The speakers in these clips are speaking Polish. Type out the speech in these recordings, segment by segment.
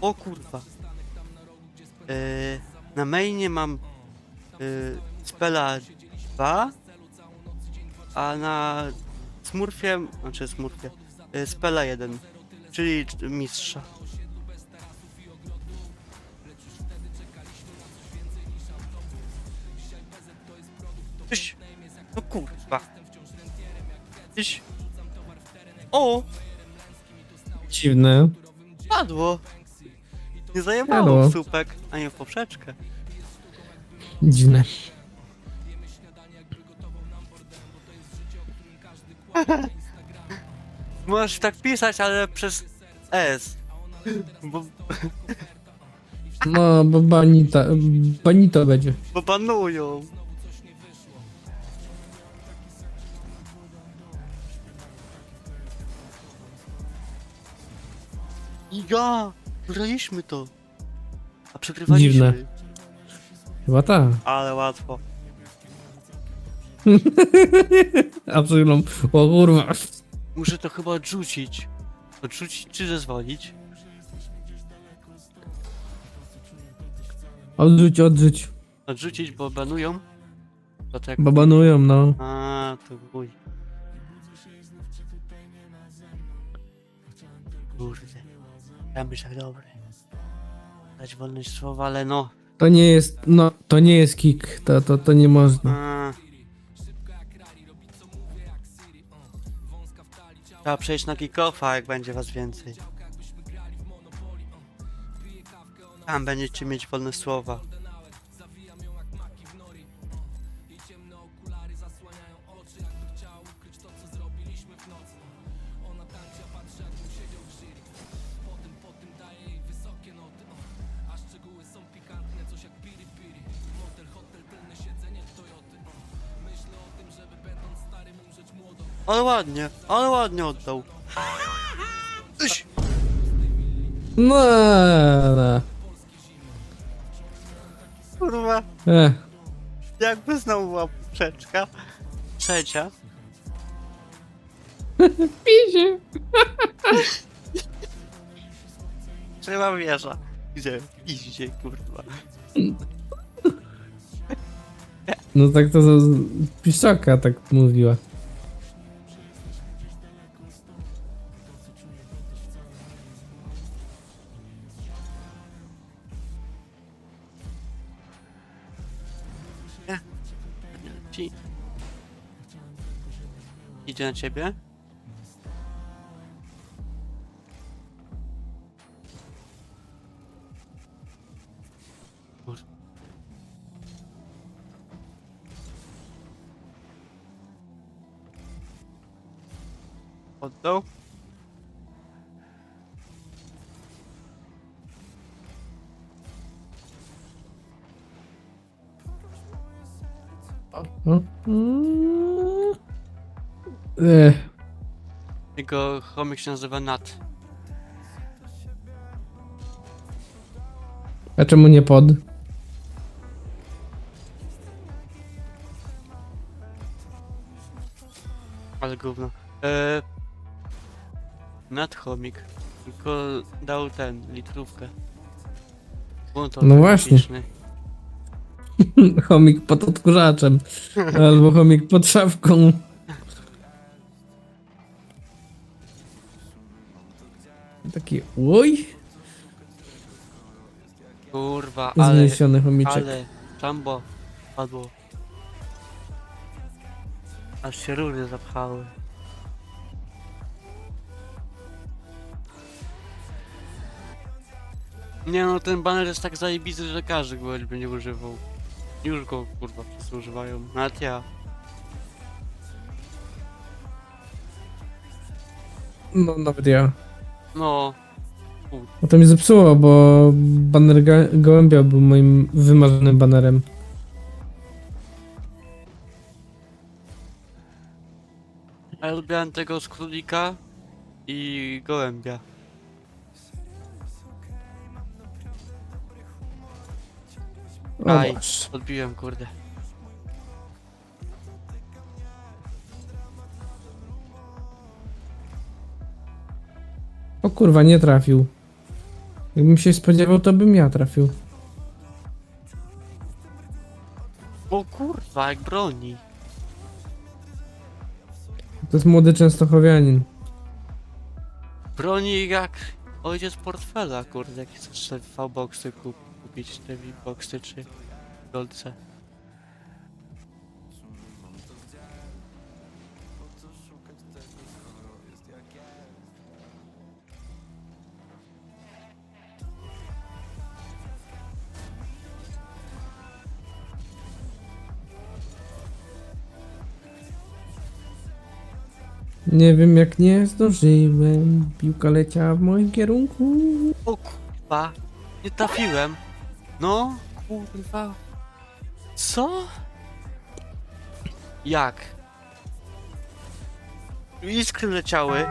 O kurwa. Yy, na mainie mam yy, spela 2, a na smurfie, znaczy smurfie, yy, spela 1, czyli mistrza. Tyś, no kurwa. Tyś. O, Dziwne. padło. Nie zajebało Padło. w słupek, a nie w poprzeczkę. Dziwne. Możesz tak pisać, ale przez S. Bo, No, bo banita, banito będzie. bo banują. Ja! Wygraliśmy to. A przegrywaliśmy. Dziwne. Chyba tak. Ale łatwo. A chwilą, o kurwa. Muszę to chyba odrzucić. Odrzucić czy zezwolić? Odrzuć, odrzuć. Odrzucić, bo banują? To tak. Babanują, no. A, to chuj. Kurde. Ja myślę, dobry. Dać wolność słowa, ale no. To nie jest, no, to nie jest kick. To, to, to nie można. A. Trzeba przejść na kick-offa, jak będzie was więcej. Tam będziecie mieć wolne słowa. Ale ładnie, ale ładnie oddał. Iś. No, no. Kurwa, Eh. jakby znowu była poprzeczka. Trzecia. Pisie. Trzeba wieża. Gdzie? Idzie, kurwa. No tak to z- piszczaka tak mówiła. Idzie na ciebie? Eh. Jego chomik się nazywa Nat. A czemu nie pod? Ale gówno. Eee, Nat chomik. Tylko dał ten, litrówkę. Bunt No właśnie. Chomik pod odkurzaczem. Albo chomik pod szafką. Taki oj, Kurwa, ale... zniesiony chomiczek. Ale... Jumbo padło. Aż się rury zapchały. Nie no, ten baner jest tak zajebisty, że każdy go będzie używał. Już go kurwa wszyscy używają. Nawet ja. No nawet ja. No, No to mi zepsuło, bo baner ga- gołębia był moim wymarzonym banerem. a ja lubiłem tego z królika i gołębia. O Aj. Odbiłem, kurde. O kurwa, nie trafił. Jakbym się spodziewał, to bym ja trafił. O kurwa, jak broni. To jest młody częstochowianin. Broni jak ojciec portfela, kurde, jak chcesz te V-boxy kup, kupić, te V-boxy czy Goldce. Nie wiem jak nie zdążyłem. Piłka leciała w moim kierunku. O kurwa, nie trafiłem. No, kurwa. Co? Jak? Iskry leciały.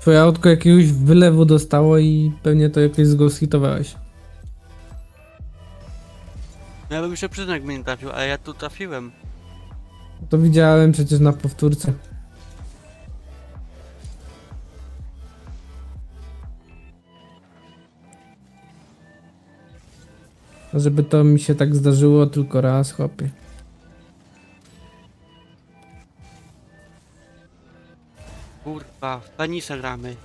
Twoje autko jakiegoś wylewu dostało i pewnie to jakoś zghosthitowałeś. No Ja bym się przyznał, jakby nie trafił, ale ja tu trafiłem. To widziałem przecież na powtórce. Żeby to mi się tak zdarzyło tylko raz, chłopie. Kurwa, w tenisa gramy.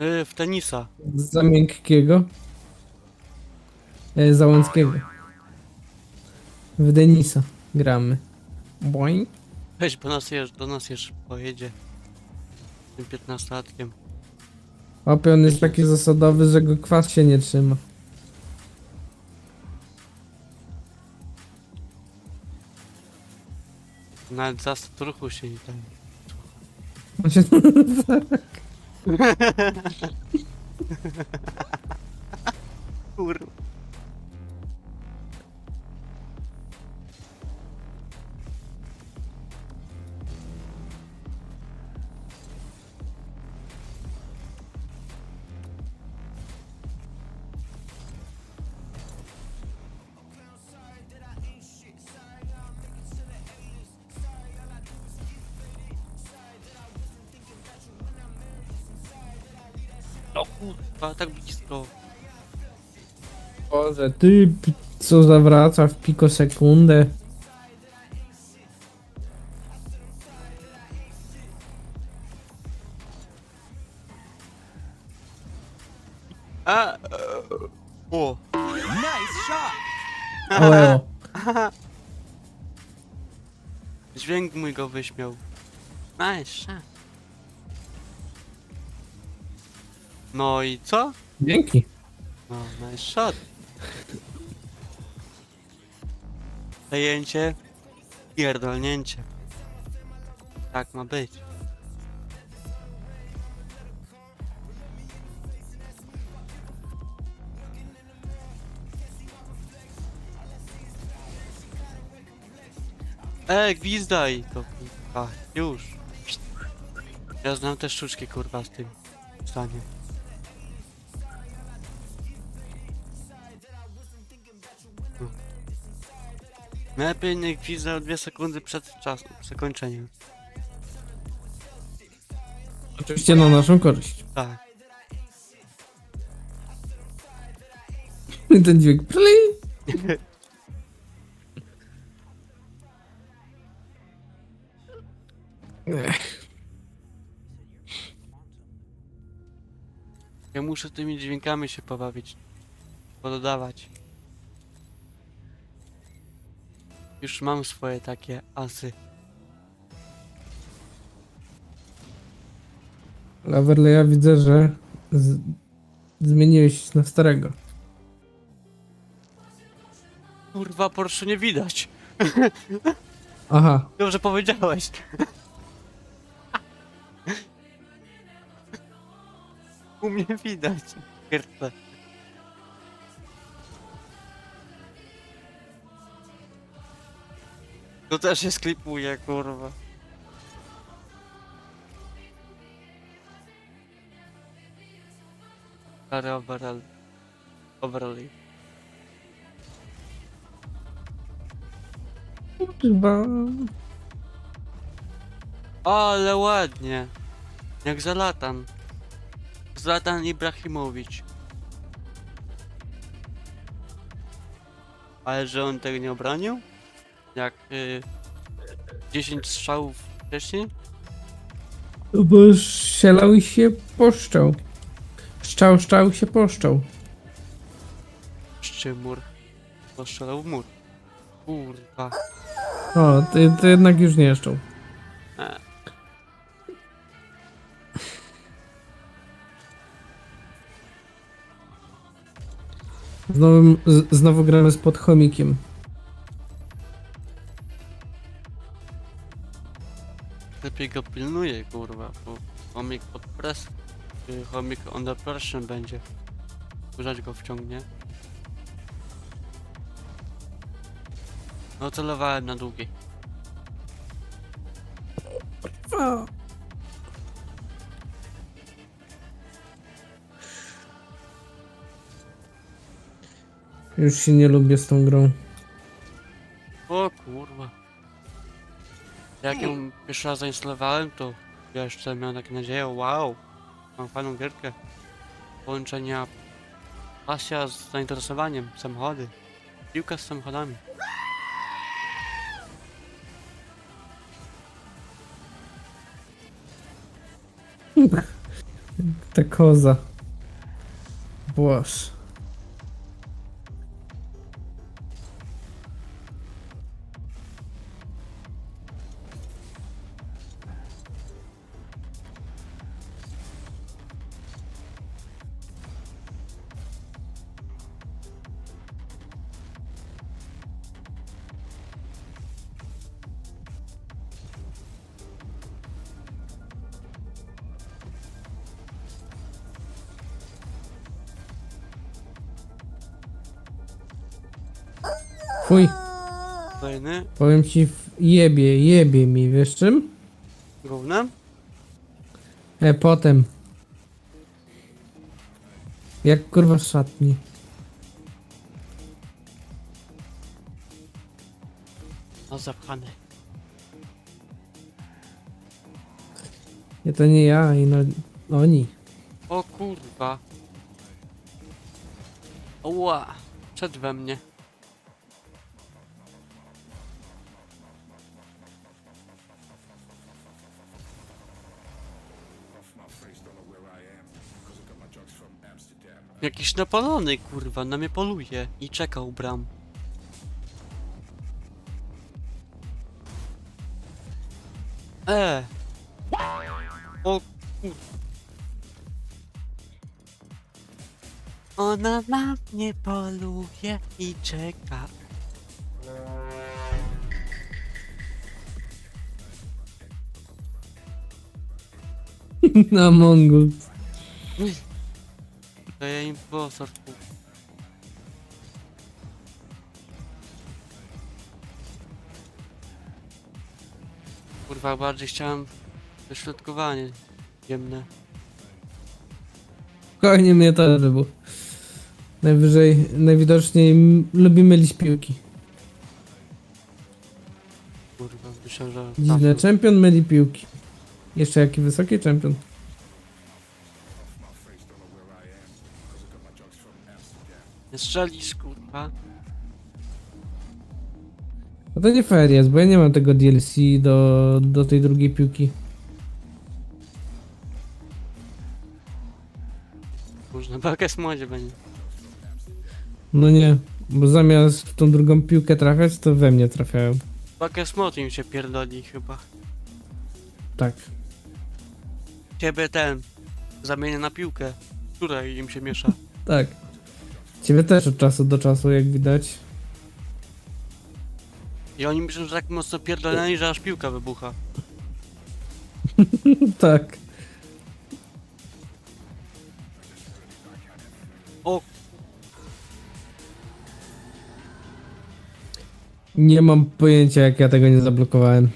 Yy, w tenisa. Za miękkiego. E, za łąckiego. W Denisa gramy. Boing. Weź, bo nas jeż, do nas jeszcze pojedzie. Tym 15-latkiem. Chłopie, on jest taki zasadowy, że go kwas się nie trzyma. Nawet zasad ruchu się nie tam. On się... Kurwa. O kurwa, tak blisko. Boże, ty p- co zawraca w pikosekundę. A, e, o. Oleo. Dźwięk mój go wyśmiał. Nice shot. No i co? Dzięki. No, nice shot. Zajęcie. Pierdolnięcie. Tak ma być. E, gwizdaj to kurwa, już. Ja znam te sztuczki kurwa z tym zdaniem. Lepiej nie gwizdał dwie sekundy przed czas zakończeniem. Oczywiście na naszą korzyść. Tak. Ten dźwięk. Pli. Ech, Ja muszę tymi dźwiękami się pobawić. Pododawać. Już mam swoje takie asy. Lawerle, ja widzę, że z... zmieniłeś się na starego. Kurwa, Porsche nie widać. Aha, Dobrze powiedziałeś. U mnie widać. Kurde. To też się sklipuje, kurwa. Stary overall. Overall. chyba. Ale ładnie. Jak Zalatan. Zlatan Ibrahimowicz. Ale że on tego nie obronił? Jak y, 10 strzałów wcześniej? No Bo strzelał i się poszczał. Szczał, szczał się poszczał. Szczymur. Postrzelał w mur. Kurwa. O, to, to jednak już nie szczał. E. Znowu, z, znowu gramy z podchomikiem. Lepiej go pilnuje, kurwa, bo chomik pod pres... y, Chomik under pressure będzie. Urzać go wciągnie. No celowałem na długiej. O. Już się nie lubię z tą grą. Pierwszy raz zainstalowałem, to ja jeszcze miałem takie nadzieję, wow, mam fajną gierkę. Połączenia pasja z zainteresowaniem, samochody. Piłka z samochodami. Ta koza. Boż. Fuj, Kolejny, powiem ci, w- jebie, jebie mi, wiesz czym? gównem. E, potem. Jak kurwa w szatni. No zapchany. Nie, to nie ja i no, oni. O kurwa. Oła, przed we mnie. Jakiś napalony kurwa, na mnie poluje i czeka u bram. E. O kur... Ona na mnie poluje i czeka. Na Mongols. To ja impostor. ku- Kurwa, bardziej chciałem dośrodkowanie jemne. Spokojnie mnie też wybuch. Najwyżej, najwidoczniej m- lubi mylić piłki. Kurwa, myślę, że... Dziwne, czempion myli piłki. Jeszcze jaki wysoki czempion. Strzelisz, kurwa. No to nie fair jest, bo ja nie mam tego DLC do, do tej drugiej piłki. Można bakes modzie będzie. No nie, bo zamiast w tą drugą piłkę trafiać, to we mnie trafiają. Bakes mod im się pierdoli chyba. Tak. Ciebie ten zamienię na piłkę, która im się miesza. Tak. Ciebie też od czasu do czasu, jak widać. I oni myślą, że tak mocno pierdoleni, że aż piłka wybucha. tak. O, Nie mam pojęcia, jak ja tego nie zablokowałem.